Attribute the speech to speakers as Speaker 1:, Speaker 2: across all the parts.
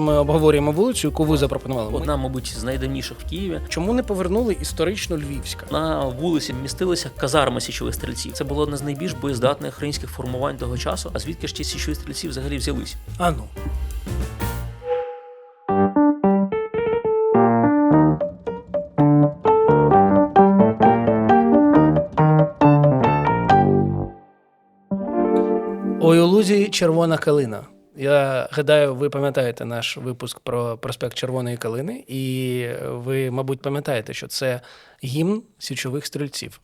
Speaker 1: Ми обговорюємо вулицю, яку ви запропонували.
Speaker 2: Одна, мабуть, з найдавніших в Києві.
Speaker 1: Чому не повернули історично Львівська?
Speaker 2: На вулиці містилися казарми січових стрільців. Це було одне з найбільш боєздатних українських формувань того часу. А звідки ж ті січові стрільці взагалі взялись?
Speaker 1: А ну. Ой, у лузі червона калина. Я гадаю, ви пам'ятаєте наш випуск про проспект Червоної Калини, і ви, мабуть, пам'ятаєте, що це гімн січових стрільців.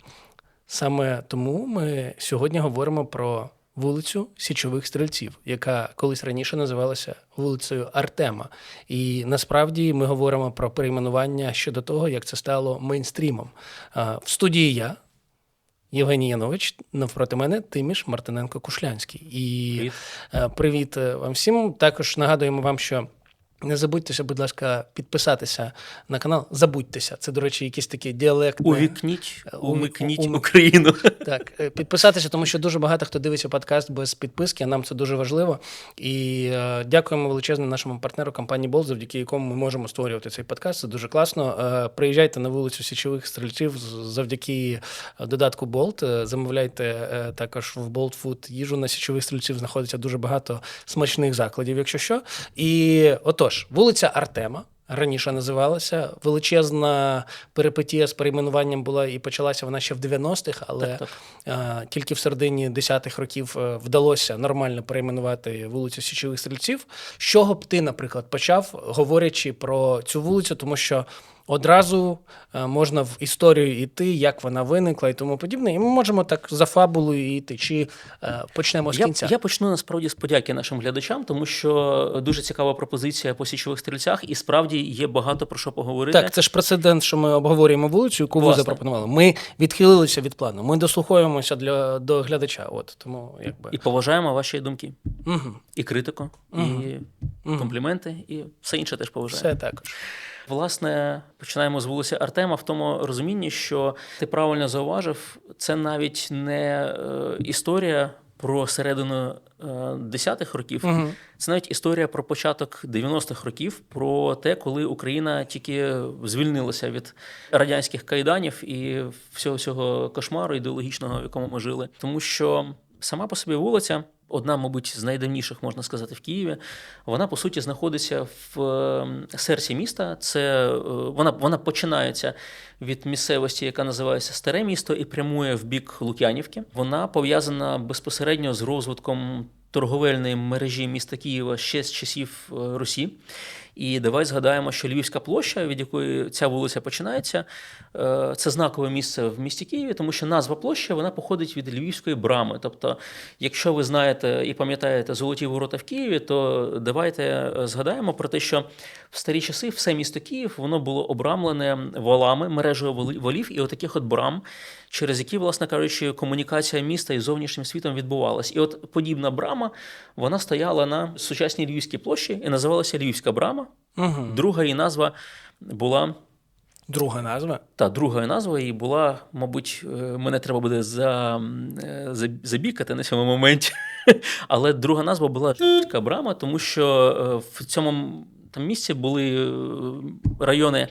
Speaker 1: Саме тому ми сьогодні говоримо про вулицю Січових стрільців, яка колись раніше називалася вулицею Артема. І насправді ми говоримо про перейменування щодо того, як це стало мейнстрімом. В студії я, Євгеній Янович, навпроти мене Тиміш Мартиненко Кушлянський. І
Speaker 2: Привіт.
Speaker 1: е, привіт вам всім. Також нагадуємо вам, що. Не забудьтеся, будь ласка, підписатися на канал. Забудьтеся. Це, до речі, якийсь такий діалект.
Speaker 2: Увікніть, умикніть
Speaker 1: умик-
Speaker 2: Україну.
Speaker 1: Так, е, підписатися, тому що дуже багато хто дивиться подкаст без підписки, а нам це дуже важливо. І е, дякуємо величезно нашому партнеру компанії Болт, завдяки якому ми можемо створювати цей подкаст. Це дуже класно. Е, приїжджайте на вулицю Січових стрільців завдяки е, додатку Болт. Е, замовляйте е, також в Bolt Food їжу на Січових стрільців. Знаходиться дуже багато смачних закладів, якщо що. І отож, вулиця Артема. Раніше називалася величезна перипетія з перейменуванням була і почалася вона ще в 90-х, але
Speaker 2: Так,
Speaker 1: так. тільки в середині 10-х років е, вдалося нормально перейменувати вулицю Січових стрільців. З чого б ти, наприклад, почав, говорячи про цю вулицю, тому що одразу е, можна в історію йти, як вона виникла і тому подібне. І ми можемо так за фабулою йти. Чи е, почнемо з кінця?
Speaker 2: я почну насправді з подяки нашим глядачам, тому що дуже цікава пропозиція по січових стрільцях, і справді є багато про що поговорити.
Speaker 1: Так, це ж прецедент, що ми обговорюємо вулицю, яку ви запропонували. Ми відхилилися від плану. Ми дослуховуємося для до глядача. От тому якби
Speaker 2: І поважаємо ваші думки,
Speaker 1: угу.
Speaker 2: і критику, і компліменти, і все інше теж поважаємо.
Speaker 1: все також.
Speaker 2: Власне, починаємо з вулиці Артема в тому розумінні, що ти правильно зауважив, це навіть не е, історія про середину е, 10-х років,
Speaker 1: Мгм.
Speaker 2: це навіть історія про початок 90-х років, про те, коли Україна тільки звільнилася від радянських кайданів і всього цього кошмару ідеологічного, в якому ми жили. Тому що сама по собі вулиця. Одна, мабуть, з найдавніших, можна сказати, в Києві. Вона по суті знаходиться в е, серці міста. Це е, вона, вона починається від місцевості, яка називається Старе місто, і прямує в бік Лук'янівки. Вона пов'язана безпосередньо з розвитком торговельної мережі міста Києва ще з часів е, Русі. І давай згадаємо, що Львівська площа, від якої ця вулиця починається, е, це знакове місце в місті Києві, тому що назва площі вона походить від Львівської брами. Тобто, якщо ви знаєте і пам'ятаєте золоті ворота в Києві, то давайте е, згадаємо про те, що в старі часи все місто Київ воно було обрамлене валами, мережею валів і отаких от брам, через які, власне кажучи, комунікація міста із зовнішнім світом відбувалась. І от подібна брама вона стояла на сучасній Львівській площі і називалася Львівська брама.
Speaker 1: Угу.
Speaker 2: Друга її назва була.
Speaker 1: Друга назва.
Speaker 2: Та друга назва її була, мабуть, е, мене треба буде за, е, за, забікати на цьому моменті. Але друга назва була «Жидка брама, тому що е, в цьому там місці були райони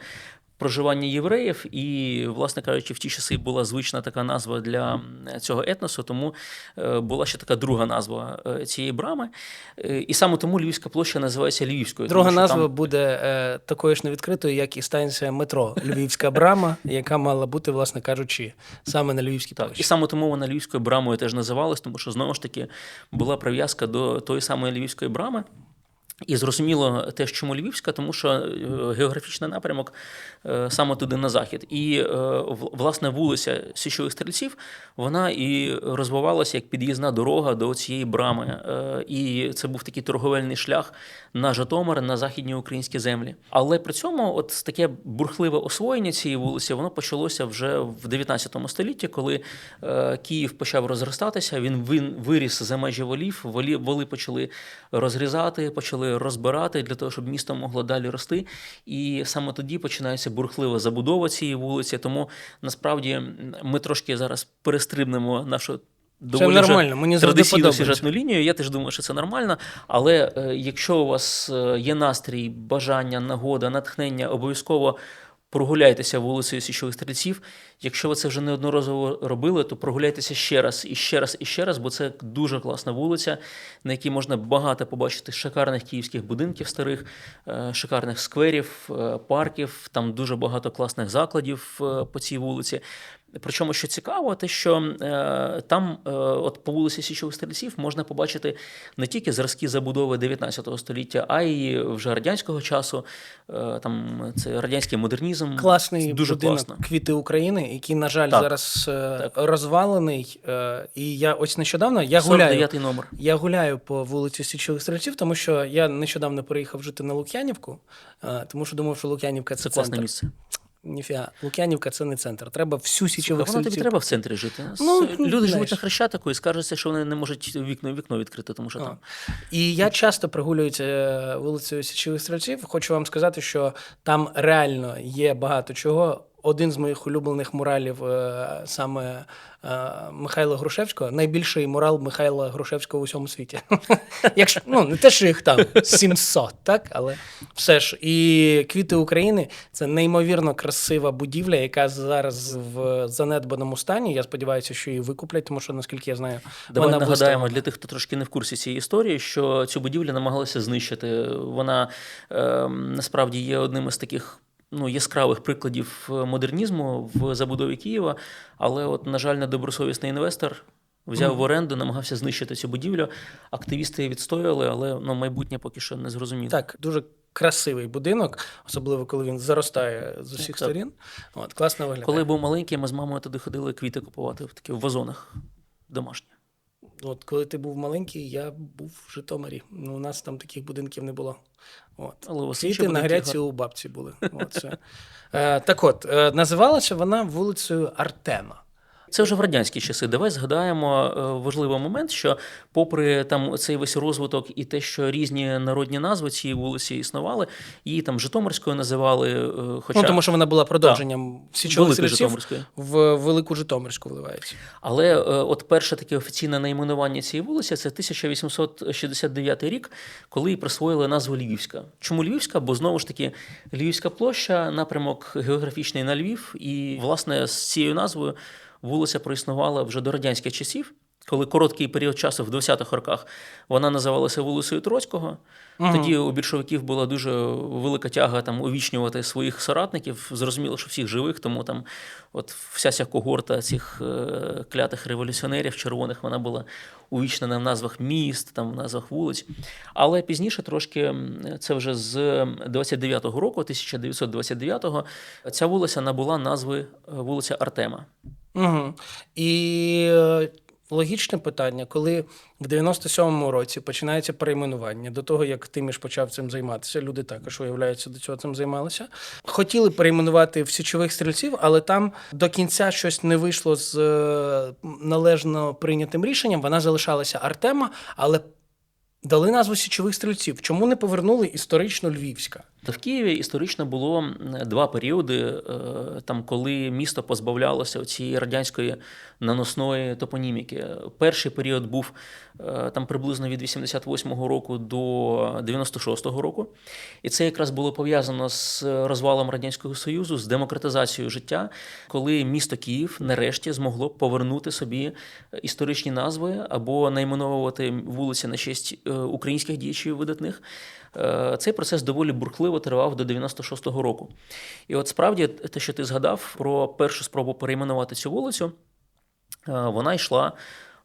Speaker 2: проживання євреїв, і, власне кажучи, в ті часи була звична така назва для цього етносу, тому е, була ще така друга назва е, цієї брами. Е, І саме тому Львівська площа називається Львівською.
Speaker 1: Друга
Speaker 2: тому
Speaker 1: назва
Speaker 2: там-
Speaker 1: буде такою ж невідкритою, як і станція метро Львівська брама, яка мала бути, власне кажучи, саме на Львівській
Speaker 2: Так, і саме тому вона львівською брамою теж називалась, тому що знову ж таки була прив'язка до тої самої львівської брами. І зрозуміло теж, чому Львівська, тому що е, географічний напрямок е, саме туди на захід. І е, власне вулиця Січових стрільців вона і розвивалася як під'їзна дорога до цієї брами. І це був такий торговельний шлях на Житомир, на західні українські землі. Але при цьому, от таке бурхливе освоєння цієї вулиці, воно почалося вже в 19 столітті, коли Київ почав розростатися. Він виріс за межі волів. Волі, воли почали розрізати, почали розбирати для того, щоб місто могло далі рости. І саме тоді починається бурхлива забудова цієї вулиці. Тому насправді ми трошки зараз перестрибнемо нашу доволі це
Speaker 1: нормально, мені
Speaker 2: традиційну сюжетну лінію. Я теж думаю, що це нормально. Але е, якщо у вас е, є настрій, бажання, нагода, натхнення, обов'язково прогуляйтеся вулицею Січових стрільців. Якщо ви це вже неодноразово робили, то прогуляйтеся ще раз і ще раз і ще раз, бо це дуже класна вулиця, на якій можна багато побачити шикарних київських будинків старих, е, шикарних скверів, е, парків. Там дуже багато класних закладів е, по цій вулиці. Причому, що цікаво, те, що е, там, е, от по вулиці Січових стрільців, можна побачити не тільки зразки забудови 19 століття, а й вже радянського часу. Е, там це радянський модернізм.
Speaker 1: Класний
Speaker 2: дуже
Speaker 1: будинок
Speaker 2: класно.
Speaker 1: квіти України, який, на жаль,
Speaker 2: Так.
Speaker 1: зараз е,
Speaker 2: Так.
Speaker 1: розвалений. Е, і я ось нещодавно я
Speaker 2: 49
Speaker 1: гуляю.
Speaker 2: номер.
Speaker 1: Я гуляю по вулиці Січових стрільців, тому що я нещодавно переїхав жити на Лук'янівку, е, тому що думав, що Лук'янівка це,
Speaker 2: Це класне місце.
Speaker 1: Ніфіга, Лук'янівка це не центр. Треба всю січову.
Speaker 2: воно тобі треба в центрі жити.
Speaker 1: Ну,
Speaker 2: Люди
Speaker 1: знаєш.
Speaker 2: живуть на Хрещатику і скаржаться, що вони не можуть вікно, вікно відкрити, тому що
Speaker 1: А.
Speaker 2: там.
Speaker 1: І я часто прогулююся е, вулицею Січових стрільців. Хочу вам сказати, що там реально є багато чого. Один з моїх улюблених муралів е, саме е, Михайла Грушевського, найбільший мурал Михайла Грушевського у всьому світі. Якщо ну не те, що їх там 700, так але все ж і квіти України це неймовірно красива будівля, яка зараз в занедбаному стані. Я сподіваюся, що її викуплять, тому що наскільки я знаю,
Speaker 2: Давай
Speaker 1: вона
Speaker 2: нагадаємо
Speaker 1: виставлена.
Speaker 2: для тих, хто трошки не в курсі цієї історії, що цю будівлю намагалися знищити. Вона е, насправді є одним із таких. Ну, яскравих прикладів е, модернізму в забудові Києва, але, от, на жаль, недобросовісний інвестор взяв в оренду, намагався знищити цю будівлю. Активісти її відстояли, але ну, майбутнє поки що не зрозуміло.
Speaker 1: Так, дуже красивий будинок, особливо коли він заростає з усіх
Speaker 2: Так.
Speaker 1: сторін. От, класно виглядає.
Speaker 2: Коли був маленький, ми з мамою туди ходили квіти купувати в такі в вазонах домашні.
Speaker 1: От, коли ти був маленький, я був в Житомирі. Ну, у нас там таких будинків не було. От.
Speaker 2: Але
Speaker 1: Світи на гряці у бабці були. От, все. Е, так от, е, називалася вона вулицею Артема.
Speaker 2: Це вже в радянські часи. Давай згадаємо е, важливий момент, що попри там цей весь розвиток і те, що різні народні назви цієї вулиці існували, її там Житомирською називали, е, хоча
Speaker 1: Ну, тому що вона була продовженням
Speaker 2: Великої Житомирської
Speaker 1: в Велику Житомирську вливається.
Speaker 2: Але е, от перше таке офіційне найменування цієї вулиці це 1869 рік, коли їй присвоїли назву Львівська. Чому Львівська? Бо знову ж таки Львівська площа, напрямок географічний на Львів, і власне з цією назвою вулиця проіснувала вже до радянських часів. Коли короткий період часу в 20-х роках вона називалася вулицею Троцького, тоді у більшовиків була дуже велика тяга там увічнювати своїх соратників. Зрозуміло, що всіх живих, тому там от вся ця когорта цих е, клятих революціонерів червоних вона була увічнена в назвах міст, там в назвах вулиць. Але пізніше трошки це вже з 29-го року, 1929-го, ця вулиця набула назви е, вулиця Артема.
Speaker 1: Угу. І е, логічне питання, коли в 97-му році починається перейменування, до того як Тиміш почав цим займатися, люди також виявляється до цього цим займалися. Хотіли перейменувати в січових стрільців, але там до кінця щось не вийшло з е, належно прийнятим рішенням. Вона залишалася Артема, але дали назву січових стрільців. Чому не повернули історично Львівська?
Speaker 2: Та в Києві історично було два періоди, е, там, коли місто позбавлялося цієї радянської наносної топоніміки. Перший період був е, там приблизно від 88-го року до 96-го року. І це якраз було пов'язано з розвалом Радянського Союзу, з демократизацією життя, коли місто Київ нарешті змогло повернути собі історичні назви або найменовувати вулиці на честь е, українських діячів видатних. Е, Цей процес доволі бурхливо тривав до 96-го року. І от справді те, що ти згадав про першу спробу перейменувати цю вулицю, е, вона йшла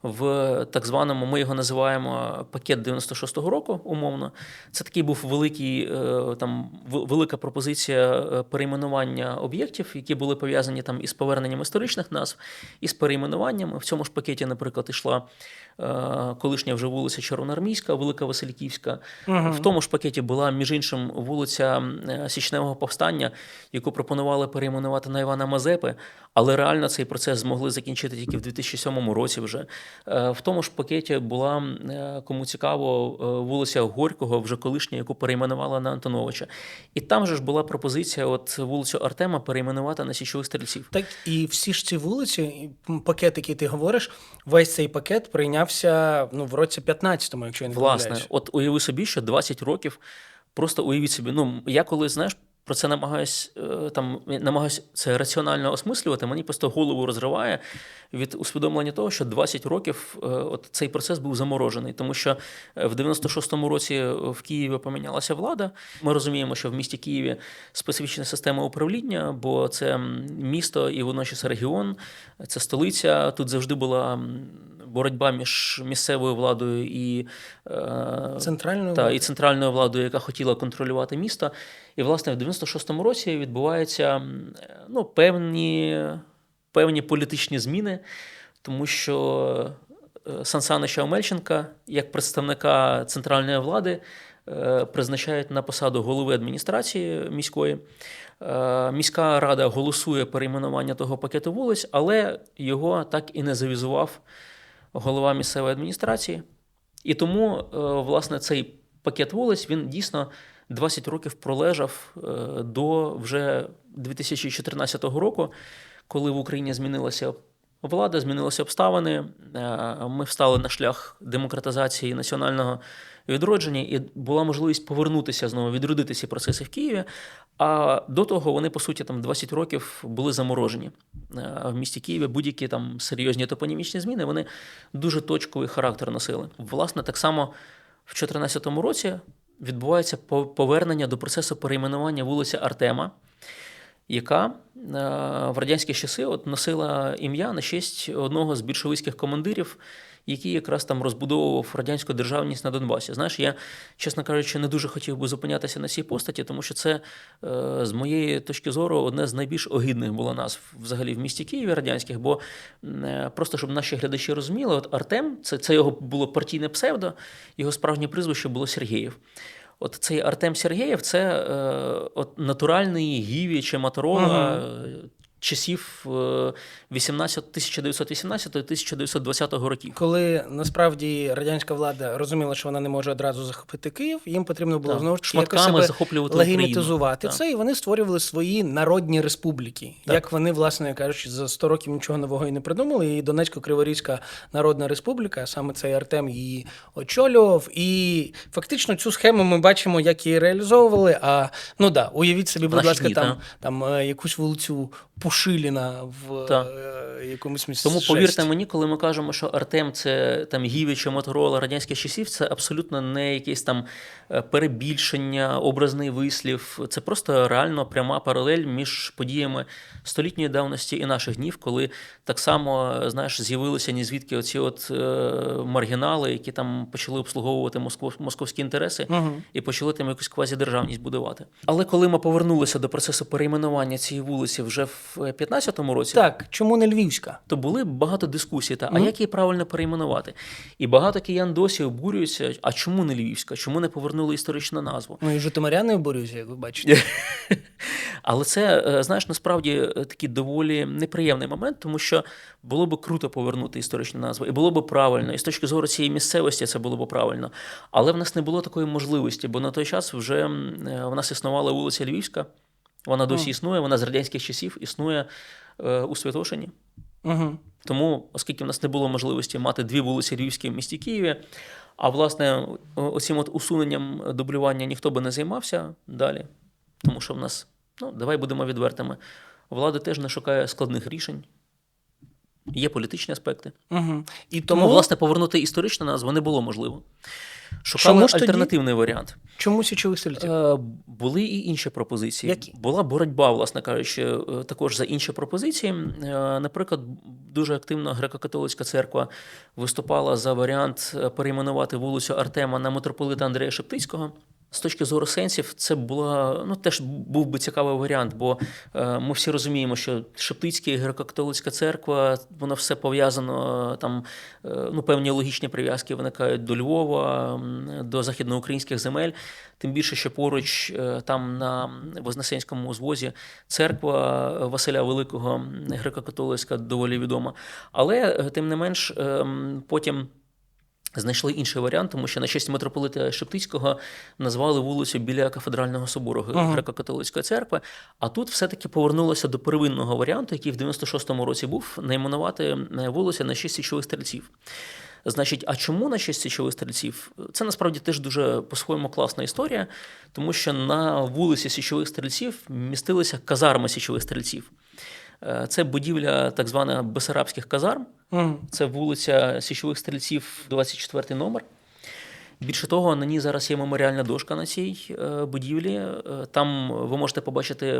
Speaker 2: в так званому, ми його називаємо пакет 96-го року, умовно. Це такий був великий, е, там, велика пропозиція перейменування об'єктів, які були пов'язані там із поверненням історичних назв, і з перейменуваннями. В цьому ж пакеті, наприклад, йшла колишня вже вулиця Червоноармійська, Велика Васильківська. В тому ж пакеті була, між іншим, вулиця е, Січневого повстання, яку пропонували перейменувати на Івана Мазепи, але реально цей процес змогли закінчити тільки в 2007 році вже. Е, В тому ж пакеті була, е, кому цікаво, е, вулиця Горького, вже колишня, яку перейменувала на Антоновича. І там же ж була пропозиція от вулицю Артема перейменувати на січових стрільців.
Speaker 1: Так і всі ж ці вулиці, пакет, який ти говориш, весь цей пакет прийнявся ну, в році 15-му, якщо я не
Speaker 2: Власне,
Speaker 1: помиляюсь.
Speaker 2: от уяви собі, що 20 років, просто уявіть собі. Ну, я коли знаєш. Про це намагаюсь е, там намагаюсь це раціонально осмислювати. Мені просто голову розриває від усвідомлення того, що 20 років е, от цей процес був заморожений, тому що е, в 96-му році в Києві помінялася влада. Ми розуміємо, що в місті Києві специфічна система управління, бо це місто і водночас регіон, це столиця. Тут завжди була боротьба між місцевою владою і е,
Speaker 1: Центральною
Speaker 2: та, і центральною владою, яка хотіла контролювати місто. І, власне, в 96-му році відбуваються ну, певні, певні політичні зміни, тому що е, Сан Санича Омельченка, як представника центральної влади, е, призначають на посаду голови адміністрації міської. Міська рада голосує перейменування того пакету вулиць, але його так і не завізував голова місцевої адміністрації. І тому, е, власне, цей пакет вулиць він дійсно 20 років пролежав е, до вже 2014 року, коли в Україні змінилася влада, змінилися обставини. е, Ми встали на шлях демократизації національного відродження, і була можливість повернутися знову, відродити ці процеси в Києві. А до того вони, по суті, там 20 років були заморожені. Е, В місті Києві будь-які там серйозні топонімічні зміни вони дуже точковий характер носили. Власне, так само в 2014 році відбувається по- повернення до процесу перейменування вулиці Артема, яка е, в радянські часи от носила ім'я на честь одного з більшовицьких командирів, який якраз там розбудовував радянську державність на Донбасі. Знаєш, я, чесно кажучи, не дуже хотів би зупинятися на цій постаті, тому що це, е, з моєї точки зору, одне з найбільш огидних було назв взагалі в місті Києві радянських. Бо е, просто щоб наші глядачі розуміли, от Артем, це, це його було партійне псевдо, його справжнє прізвище було Сергієв. От цей Артем Сергєєв це е, от натуральний гіві чи Моторола е, часів е, 18 1918-1920 років.
Speaker 1: Коли насправді радянська влада розуміла, що вона не може одразу захопити Київ, їм потрібно було
Speaker 2: Так,
Speaker 1: знову ж таки якось себе
Speaker 2: захоплювати
Speaker 1: легімітизувати
Speaker 2: Україну.
Speaker 1: це, і вони створювали свої народні республіки.
Speaker 2: Так.
Speaker 1: Як вони, власне кажучи, за 100 років нічого нового і не придумали. І Донецько-Криворізька Народна Республіка, саме цей Артем її очолював. І фактично цю схему ми бачимо, як її реалізовували. А ну да, уявіть собі, будь ласка, там,
Speaker 2: та.
Speaker 1: там е, якусь вулицю Пушиліна в
Speaker 2: Та.
Speaker 1: е, якомусь місці.
Speaker 2: Тому повірте мені, коли ми кажемо, що Артем це там Гіві чи Моторола радянських часів, це абсолютно не якесь там е, перебільшення, образний вислів. Це просто реально пряма паралель між подіями столітньої давності і наших днів, коли так само е, знаєш, з'явилися ні звідки оці от е, маргінали, які там почали обслуговувати москов, московські інтереси
Speaker 1: Угу.
Speaker 2: і почали там якусь квазідержавність будувати. Але коли ми повернулися до процесу перейменування цієї вулиці вже в 15-му році,
Speaker 1: Так, чому не Львівська?
Speaker 2: то були багато дискусій, та, а
Speaker 1: Мгм.
Speaker 2: як її правильно перейменувати? І багато киян досі обурюються, а чому не Львівська? Чому не повернули історичну назву?
Speaker 1: Ну і житомиряни обурюються, як ви бачите.
Speaker 2: Але це, е, знаєш, насправді е, такий доволі неприємний момент, тому що було б круто повернути історичну назву, і було б правильно, і з точки зору цієї місцевості це було б правильно. Але в нас не було такої можливості, бо на той час вже е, в нас існувала вулиця Львівська. Вона досі існує, вона з радянських часів існує е, у Святошині.
Speaker 1: Угу.
Speaker 2: Тому, оскільки в нас не було можливості мати дві вулиці Львівські в місті Києві, а власне, оцім оцим от усуненням дублювання ніхто би не займався далі. Тому що в нас, ну, давай будемо відвертими, влада теж не шукає складних рішень. Є політичні аспекти.
Speaker 1: Угу. І
Speaker 2: Тому,
Speaker 1: тому,
Speaker 2: власне, повернути історичну назву не було можливо. Шукали
Speaker 1: Чому ж тоді?
Speaker 2: альтернативний варіант.
Speaker 1: чому січових стрільців?
Speaker 2: Е, Були і інші пропозиції.
Speaker 1: Які?
Speaker 2: Була боротьба, власне кажучи, е, також за інші пропозиції. Е, Наприклад, дуже активно греко-католицька церква виступала за варіант перейменувати вулицю Артема на митрополита Андрея Шептицького. З точки зору сенсів, це була ну теж був би цікавий варіант, бо е, ми всі розуміємо, що Шептицька і греко-католицька церква, воно все пов'язано там, е, ну певні логічні прив'язки виникають до Львова, до західноукраїнських земель. Тим більше, що поруч е, там на Вознесенському узвозі церква Василя Великого, греко-католицька, доволі відома. Але е, тим не менш, е, потім. Знайшли інший варіант, тому що на честь митрополита Шептицького назвали вулицю біля кафедрального собору
Speaker 1: Ага.
Speaker 2: греко-католицької церкви. А тут все-таки повернулося до первинного варіанту, який в 96-му році був, найменувати е, вулицю на честь січових стрільців. Значить, а чому на честь січових стрільців? Це насправді теж дуже по-своєму класна історія, тому що на вулиці січових стрільців містилися казарми січових стрільців. Е, Це будівля так звана Бесарабських казарм. Це вулиця Січових стрільців, 24 номер. Більше того, на ній зараз є меморіальна дошка на цій е, будівлі. Е, Там ви можете побачити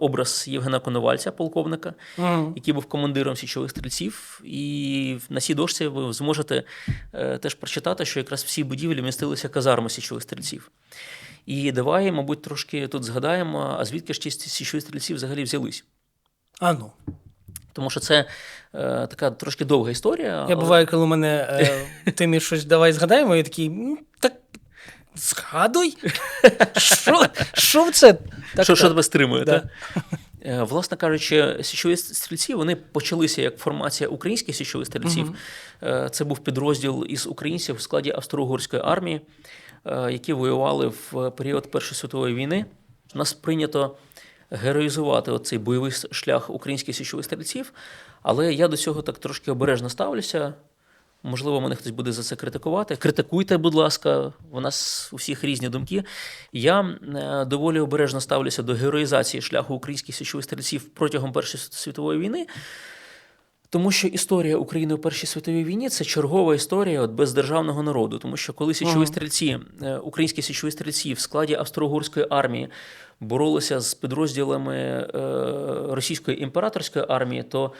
Speaker 2: образ Євгена Коновальця, полковника,
Speaker 1: Мгм.
Speaker 2: який був командиром січових стрільців. І на цій дошці ви зможете теж прочитати, що якраз в цій будівлі містилися казарми січових стрільців. І давай, мабуть, трошки тут згадаємо, а звідки ж ті січові стрільці взагалі взялись.
Speaker 1: А ну.
Speaker 2: Тому що це е, така трошки довга історія.
Speaker 1: Я
Speaker 2: але-
Speaker 1: буваю, коли мене е, ти мені щось давай згадаємо, і такий, «М, так згадуй. Що, що це? Так,
Speaker 2: що, що тебе стримує,
Speaker 1: Да.
Speaker 2: так? Е, Власне кажучи, січові стрільці вони почалися як формація українських січових стрільців. Е, Це був підрозділ із українців в складі Австро-Угорської армії, е, які воювали в період Першої світової війни. Нас прийнято героїзувати цей бойовий шлях українських січових стрільців, але я до цього так трошки обережно ставлюся. Можливо, мене хтось буде за це критикувати. Критикуйте, будь ласка, у нас у всіх різні думки. Я е, доволі обережно ставлюся до героїзації шляху українських січових стрільців протягом Першої світової війни. Тому що історія України у Першій світовій війні це чергова історія от бездержавного народу. Тому що коли січові
Speaker 1: Ага.
Speaker 2: стрільці, е, українські січові стрільці в складі Австро-Угорської армії боролися з підрозділами е, російської імператорської армії, то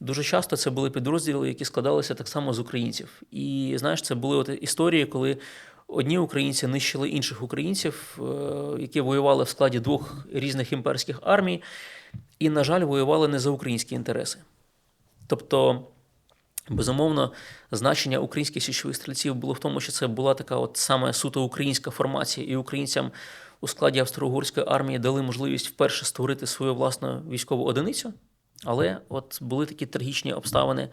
Speaker 2: дуже часто це були підрозділи, які складалися так само з українців. І знаєш, це були от історії, коли одні українці нищили інших українців, е, які воювали в складі двох різних імперських армій, і, на жаль, воювали не за українські інтереси. Тобто, безумовно, значення українських січових стрільців було в тому, що це була така от саме суто українська формація, і українцям у складі Австро-Угорської армії дали можливість вперше створити свою власну військову одиницю. Але от були такі трагічні обставини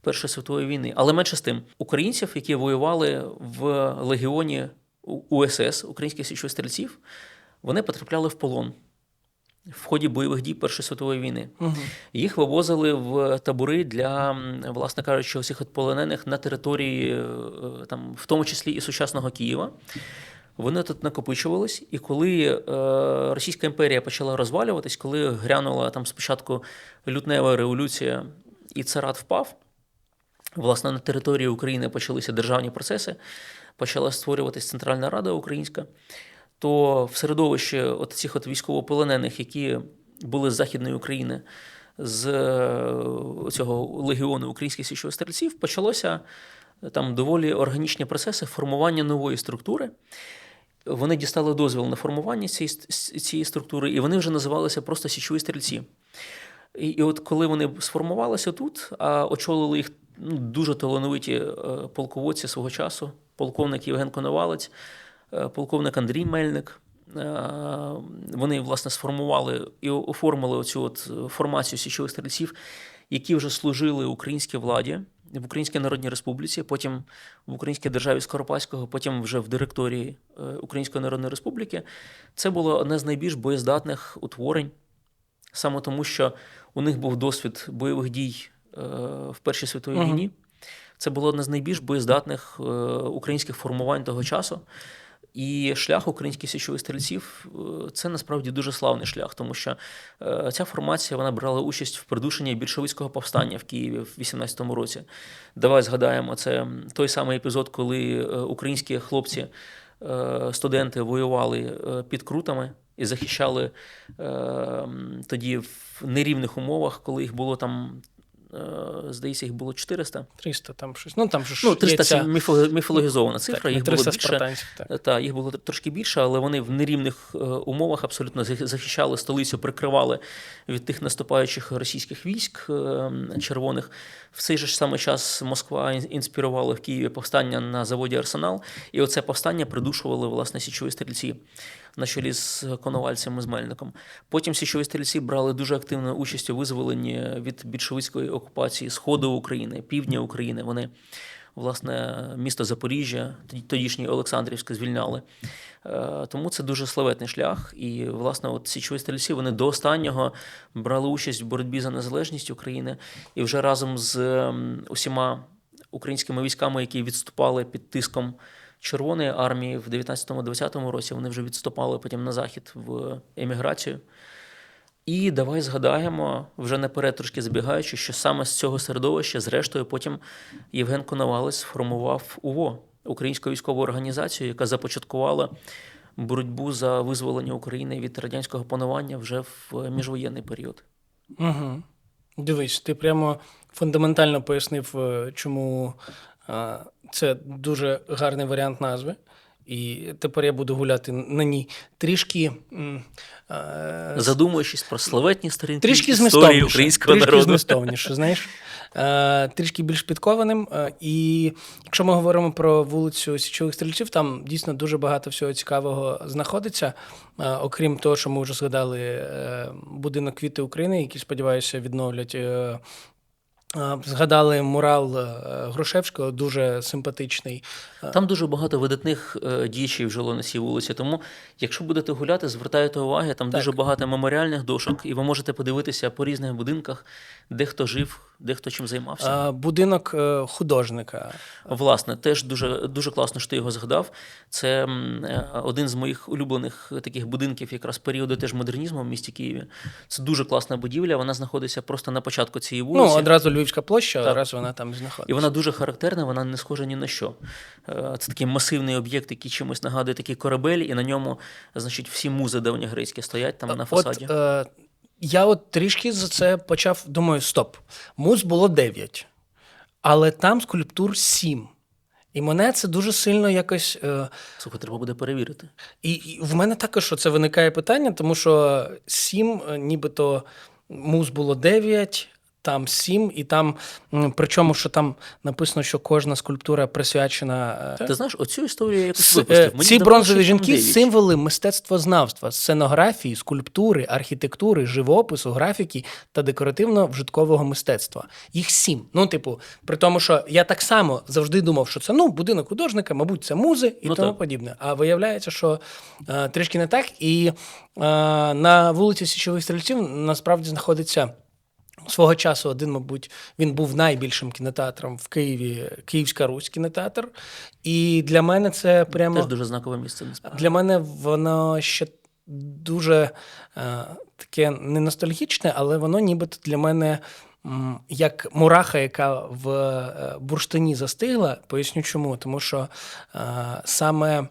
Speaker 2: Першої світової війни. Але менше з тим, українців, які воювали в легіоні УСС, українських січових стрільців, вони потрапляли в полон в ході бойових дій Першої світової війни.
Speaker 1: Мгм.
Speaker 2: Їх вивозили в табори для, власне кажучи, усіх полонених на території, е, там, в тому числі і сучасного Києва. Вони тут накопичувались, і коли е, Російська імперія почала розвалюватись, коли грянула там спочатку лютнева революція і царат впав, власне, на території України почалися державні процеси, почала створюватись Центральна Рада Українська, то в середовищі от цих от військовополонених, які були з Західної України, з е, цього легіону українських січових стрільців, почалося е, там доволі органічні процеси формування нової структури. Вони дістали дозвіл на формування цієї, цієї структури, і вони вже називалися просто січові стрільці. І, і от коли вони сформувалися тут, а очолили їх ну, дуже талановиті е, полководці свого часу, полковник Євген Коновалець, полковник Андрій Мельник. е, Вони, власне, сформували і оформили оцю от формацію січових стрільців, які вже служили українській владі в Українській Народній Республіці, потім в Українській державі Скоропадського, потім вже в директорії е, Української Народної Республіки. Це було одне з найбільш боєздатних утворень, саме тому, що у них був досвід бойових дій е, в Першій світовій війні. Це було одне з найбільш боєздатних е, українських формувань того часу. І шлях українських січових стрільців е, це насправді дуже славний шлях, тому що е, ця формація вона брала участь в придушенні більшовицького повстання в Києві в 18-му році. Давай згадаємо, це той самий епізод, коли е, українські хлопці, студенти воювали під крутами і захищали тоді в нерівних умовах, коли їх було там здається, їх було 400.
Speaker 1: 300 там щось. Ну там ж
Speaker 2: Ну, 300
Speaker 1: є ця-
Speaker 2: міфологізована цифра,
Speaker 1: так,
Speaker 2: їх
Speaker 1: 300
Speaker 2: було більше.
Speaker 1: Так.
Speaker 2: Та, їх було трошки більше, але вони в нерівних е, умовах абсолютно захищали столицю, прикривали від тих наступаючих російських військ е, червоних. В цей же ж самий час Москва інспірувала в Києві повстання на заводі Арсенал, і оце повстання придушували власне січові стрільці на чолі з Коновальцем і з Мельником. Потім січові стрільці брали дуже активну участь у визволенні від більшовицької окупації Сходу України, півдня України. Вони власне місто Запоріжжя, тоді- тодішнє Олександрівське, звільняли. Е, Тому це дуже славетний шлях. І, власне, от січові стрільці вони до останнього брали участь в боротьбі за незалежність України і вже разом з усіма українськими військами, які відступали під тиском Червоної армії в 19-20 році, вони вже відступали потім на захід в еміграцію. І давай згадаємо, вже наперед трошки забігаючи, що саме з цього середовища, зрештою, потім Євген Коновалець сформував УВО, Українську військову організацію, яка започаткувала боротьбу за визволення України від радянського панування вже в міжвоєнний період.
Speaker 1: Угу. Дивись, ти прямо фундаментально пояснив, е, чому це дуже гарний варіант назви. І тепер я буду гуляти на ній трішки. е,
Speaker 2: Задумуючись про славетні сторінки
Speaker 1: Трішки
Speaker 2: історії українського
Speaker 1: Трішки
Speaker 2: народу.
Speaker 1: змістовніше, знаєш. Е, трішки більш підкованим. Е, і якщо ми говоримо про вулицю Січових стрільців, там дійсно дуже багато всього цікавого знаходиться. Е, окрім того, що ми вже згадали, е, будинок квіти України, який, сподіваюся, відновлять. Згадали мурал е, Грушевського, дуже симпатичний.
Speaker 2: Там дуже багато видатних е, діячів жило на цій вулиці. Тому, якщо будете гуляти, звертайте уваги, там
Speaker 1: Так.
Speaker 2: дуже багато меморіальних дошок, і ви можете подивитися по різних будинках, де хто жив, де хто чим займався.
Speaker 1: Будинок е, художника.
Speaker 2: Власне, теж дуже, дуже класно, що ти його згадав. Це один з моїх улюблених таких будинків, якраз періоду теж модернізму в місті Києві. Це дуже класна будівля. Вона знаходиться просто на початку цієї вулиці.
Speaker 1: Ну, одразу Львівська площа,
Speaker 2: Так.
Speaker 1: одразу вона там знаходиться.
Speaker 2: І вона дуже характерна, вона не схожа ні на що. Е, Це такий масивний об'єкт, який чимось нагадує такий корабель, і на ньому, значить, всі музи давньогрецькі стоять там на фасаді.
Speaker 1: От, е, я от трішки за це почав, думаю, стоп. Муз було 9, але там скульптур 7. І мене це дуже сильно якось. Е,
Speaker 2: Слухай, треба буде перевірити.
Speaker 1: і, і в мене також це виникає питання, тому що 7, е, нібито муз було 9, там 7, і там, причому, що там написано, що кожна скульптура присвячена. е,
Speaker 2: Ти знаєш, оцю історію я якось випустив.
Speaker 1: е,
Speaker 2: Мені
Speaker 1: Ці бронзові жінки
Speaker 2: дев'ять.
Speaker 1: символи мистецтвознавства, сценографії, скульптури, архітектури, живопису, графіки та декоративно-вжиткового мистецтва. Їх сім. Ну, типу, при тому, що я так само завжди думав, що це ну, будинок художника, мабуть, це музи і
Speaker 2: Ну,
Speaker 1: тому
Speaker 2: так.
Speaker 1: подібне. А виявляється, що е, трішки не так. І е, на вулиці Січових стрільців насправді знаходиться. Свого часу один, мабуть, він був найбільшим кінотеатром в Києві, Київська Русь кінотеатр. І для мене це прямо
Speaker 2: Теж дуже знакове місце. насправді.
Speaker 1: для мене воно ще дуже е, таке не ностальгічне, але воно нібито для мене. м, Як мураха, яка в е, бурштині застигла, поясню чому. Тому що е, саме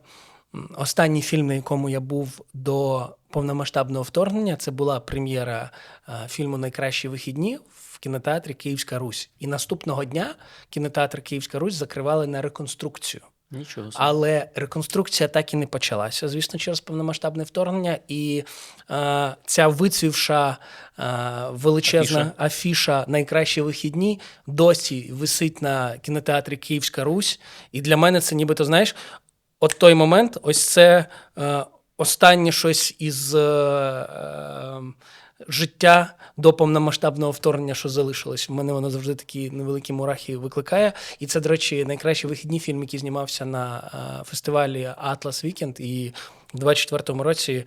Speaker 1: останній фільм, на якому я був до повномасштабного вторгнення, це була прем'єра е, фільму Найкращі вихідні в кінотеатрі Київська Русь. І наступного дня кінотеатр Київська Русь закривали на реконструкцію.
Speaker 2: Нічого.
Speaker 1: Але реконструкція так і не почалася, звісно, через повномасштабне вторгнення. І е, ця вицвівша е, величезна афіша.
Speaker 2: Афіша.
Speaker 1: найкращі вихідні досі висить на кінотеатрі Київська Русь. І для мене це нібито, знаєш, от той момент, ось це е, останнє щось із. Е, е, Життя до повномасштабного вторгнення, що залишилось. У мене воно завжди такі невеликі мурахи викликає. І це, до речі, найкращий вихідні фільм, який знімався на е, фестивалі Атлас Вікенд. І в 24-му році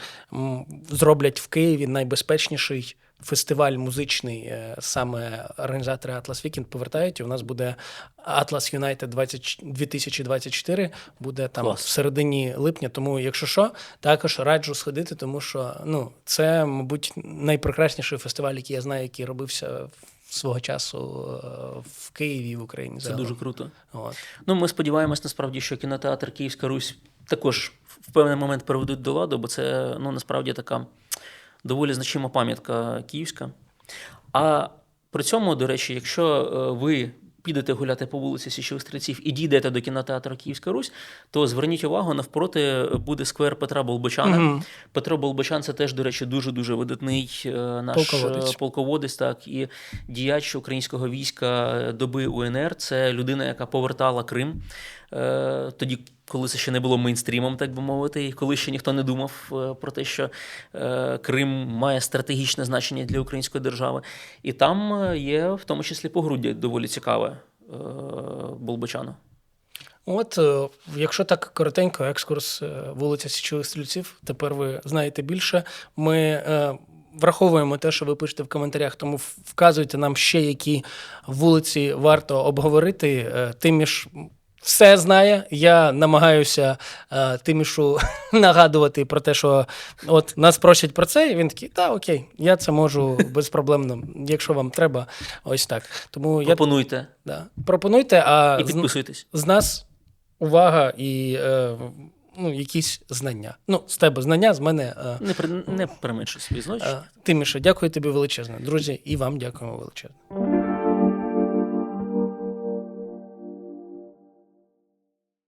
Speaker 1: зроблять в Києві найбезпечніший фестиваль музичний. е, Саме організатори Атлас Вікенд повертають. І у нас буде Атлас Юнайтед 2024, буде там
Speaker 2: Клас.
Speaker 1: в середині липня. Тому, якщо що, також раджу сходити, тому що ну, це, мабуть, найпрекрасніший фестиваль, який я знаю, який робився свого часу е, в Києві і в Україні.
Speaker 2: Це дуже круто.
Speaker 1: От.
Speaker 2: Ну, ми сподіваємось, насправді, що кінотеатр Київська Русь також в певний момент приведуть до ладу, бо це ну, насправді така доволі значима пам'ятка київська. А При цьому, до речі, якщо е, ви підете гуляти по вулиці Січових стрільців і дійдете до кінотеатру Київська Русь, то зверніть увагу, навпроти буде сквер Петра Болбочана.
Speaker 1: Мгм.
Speaker 2: Петро Болбочан це теж, до речі, дуже дуже видатний е, наш
Speaker 1: Полководець.
Speaker 2: е, полководець, так і діяч українського війська доби УНР. Це людина, яка повертала Крим тоді, коли це ще не було мейнстрімом, так би мовити, і коли ще ніхто не думав е, про те, що е, Крим має стратегічне значення для української держави. І там е, є в тому числі погруддя доволі цікаве Болбочану.
Speaker 1: От, якщо так коротенько, екскурс вулиця Січових Стрільців, тепер ви знаєте більше. Ми враховуємо те, що ви пишете в коментарях, тому вказуйте нам ще, які вулиці варто обговорити. Е, Тиміш все знає. Я намагаюся е, Тимішу нагадувати про те, що от нас просять про це, і він такий, та окей, я це можу безпроблемно, якщо вам треба, ось так. Тому я
Speaker 2: Пропонуйте
Speaker 1: да, пропонуйте, а
Speaker 2: і
Speaker 1: з-
Speaker 2: підписуйтесь.
Speaker 1: з нас увага і е, ну, якісь знання. Ну, з тебе знання, з мене. Е,
Speaker 2: Не, при- не переменшуй свої злочини.
Speaker 1: е, Тиміше, дякую тобі величезно. Друзі, і вам дякуємо величезно.